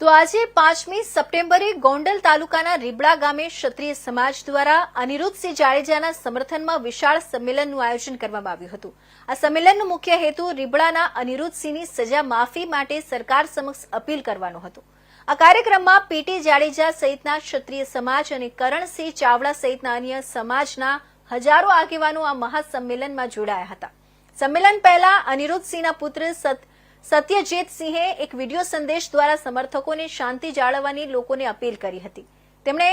તો આજે પાંચમી સપ્ટેમ્બરે ગોંડલ તાલુકાના રીબડા ગામે ક્ષત્રિય સમાજ દ્વારા અનિરુદ્ધસિંહ જાડેજાના સમર્થનમાં વિશાળ સંમેલનનું આયોજન કરવામાં આવ્યું હતું. આ સંમેલનનો મુખ્ય હેતુ રીબડાના અનિરુદ્ધસિંહની સજા માફી માટે સરકાર સમક્ષ અપીલ કરવાનો હતો. આ કાર્યક્રમમાં પીટી જાડેજા સહિતના ક્ષત્રિય સમાજ અને કરણસિંહ ચાવડા સહિતના અન્ય સમાજના હજારો આગેવાનો આ મહાસંમેલનમાં જોડાયા હતા. સંમેલન પહેલા અનિરુદ્ધસિંહના પુત્ર સત સત્યજીત સિંહે એક વીડિયો સંદેશ દ્વારા સમર્થકોને શાંતિ જાળવવાની લોકોને અપીલ કરી હતી. તેમણે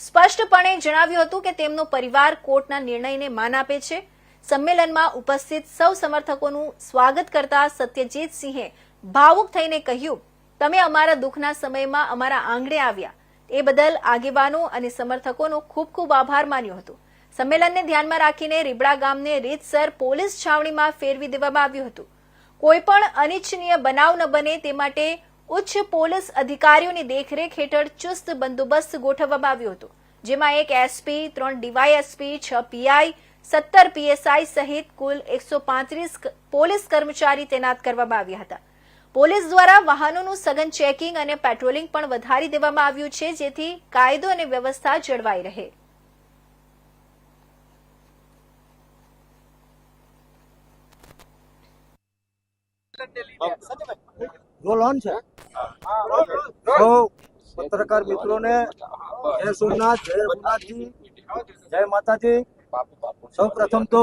સ્પષ્ટપણે જણાવ્યું હતું કે તેમનો પરિવાર કોર્ટના નિર્ણયને માન આપે છે. સંમેલનમાં ઉપસ્થિત સૌ સમર્થકોનું સ્વાગત કરતા સત્યજીત સિંહે ભાવુક થઈને કહ્યું, તમે અમારા દુઃખના સમયમાં અમારા આંગણે આવ્યા. એ બદલ આગેવાનો અને સમર્થકોનો ખૂબ ખૂબ આભાર માન્યો હતો. સંમેલનને ધ્યાનમાં રાખીને રીબડા ગામને રીતસર પોલીસ છાવણીમાં ફેરવી દેવામાં આવ્યું હતું. કોઈ પણ અનિચ્છનીય બનાવ ન બને તે માટે ઉચ્ચ પોલીસ અધિકારીઓની દેખરેખ હેઠળ ચુસ્ત બંદોબસ્ત ગોઠવવામાં આવ્યો હતો, જેમાં એક એસપી, ત્રણ ડીવાયએસપી, છ પીઆઈ, સત્તર પીએસઆઈ સહિત કુલ એકસો પાંત્રીસ પોલીસ કર્મચારી તૈનાત કરવામાં આવ્યા હતા. પોલીસ દ્વારા વાહનોનું સઘન ચેકિંગ અને પેટ્રોલિંગ પણ વધારી દેવામાં આવ્યું છે, જેથી કાયદો અને વ્યવસ્થા જળવાઈ રહે. રોલ ઓન છે. તો પત્રકાર મિત્રોને જય સોમનાથ જય રઘુનાથજી જય માતાજી. સૌ પ્રથમ તો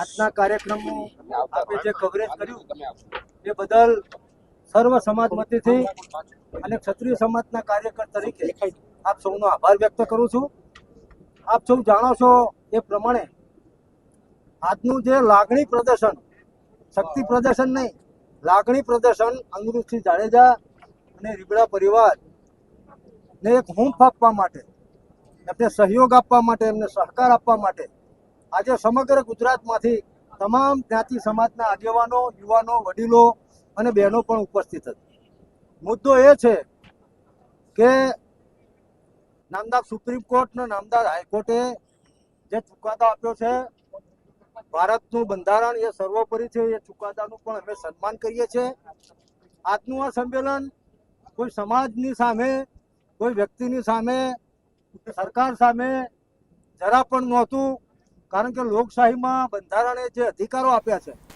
આજના કાર્યક્રમનું આપણે જે કવરેજ કર્યું એ બદલ સર્વ સમાજ વતીથી અને ક્ષત્રિય સમાજના કાર્યકર તરીકે આપ સૌનો આભાર વ્યક્ત કરું છું. આપ સૌ જાણો છો એ પ્રમાણે આજનું જે લાગણી પ્રદર્શન શક્તિ પ્રદર્શન નહીં. લાગણી પ્રદર્શન અનિરુદ્ધસિંહ જાડેજા અને રીબડા પરિવાર ને એક હુંફ આપવા માટે, એમને સહયોગ આપવા માટે, એમને સહકાર આપવા માટે આજે સમગ્ર ગુજરાતમાંથી તમામ જ્ઞાતિ સમાજના આગેવાનો, યુવાનો, વડીલો અને બહેનો પણ ઉપસ્થિત હતી. મુદ્દો એ છે કે નામદાર સુપ્રીમ કોર્ટ અને નામદાર હાઈકોર્ટે જે ચુકાદો આપ્યો છે ભારતનું બંધારણ એ સર્વોપરી છે, એ ચુકાદાનું પણ અમે સન્માન કરીએ છીએ. આજનું આ સંમેલન કોઈ સમાજની સામે, કોઈ વ્યક્તિની સામે સરકાર સામે જરા પણ નહોતું, કારણ કે લોકશાહીમાં બંધારણે જે અધિકારો આપ્યા છે